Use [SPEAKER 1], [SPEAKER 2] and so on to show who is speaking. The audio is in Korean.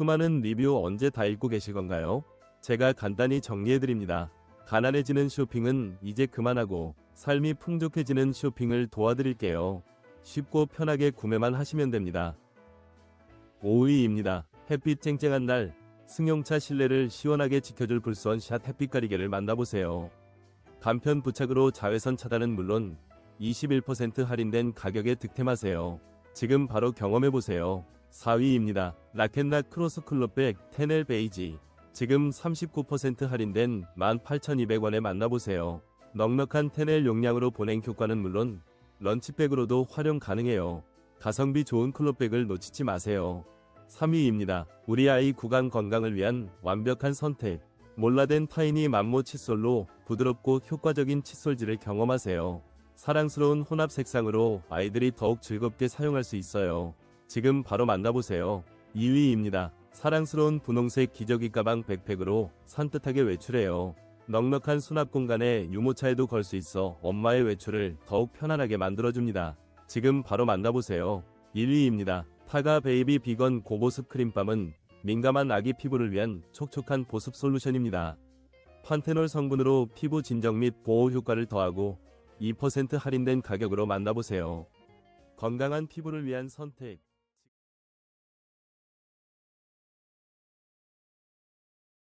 [SPEAKER 1] 수많은 리뷰 언제 다 읽고 계실 건가요? 제가 간단히 정리해드립니다. 가난해지는 쇼핑은 이제 그만하고 삶이 풍족해지는 쇼핑을 도와드릴게요. 쉽고 편하게 구매만 하시면 됩니다. 5위입니다. 햇빛 쨍쨍한 날 승용차 실내를 시원하게 지켜줄 불수원 샷 햇빛 가리개를 만나보세요. 간편 부착으로 자외선 차단은 물론 21% 할인된 가격에 득템하세요. 지금 바로 경험해보세요. 4위입니다. 라켓락 크로스 클럽백 테넬 베이지. 지금 39% 할인된 18,200원에 만나보세요. 넉넉한 테넬 용량으로 보냉 효과는 물론 런치백으로도 활용 가능해요. 가성비 좋은 클럽백을 놓치지 마세요. 3위입니다. 우리 아이 구강 건강을 위한 완벽한 선택. 몰라된 타이니 맘모 칫솔로 부드럽고 효과적인 칫솔질을 경험하세요. 사랑스러운 혼합 색상으로 아이들이 더욱 즐겁게 사용할 수 있어요. 지금 바로 만나보세요. 2위입니다. 사랑스러운 분홍색 기저귀 가방 백팩으로 산뜻하게 외출해요. 넉넉한 수납 공간에 유모차에도 걸 수 있어 엄마의 외출을 더욱 편안하게 만들어줍니다. 지금 바로 만나보세요. 1위입니다. 타가 베이비 비건 고보습 크림밤은 민감한 아기 피부를 위한 촉촉한 보습 솔루션입니다. 판테놀 성분으로 피부 진정 및 보호 효과를 더하고 2% 할인된 가격으로 만나보세요. 건강한 피부를 위한 선택.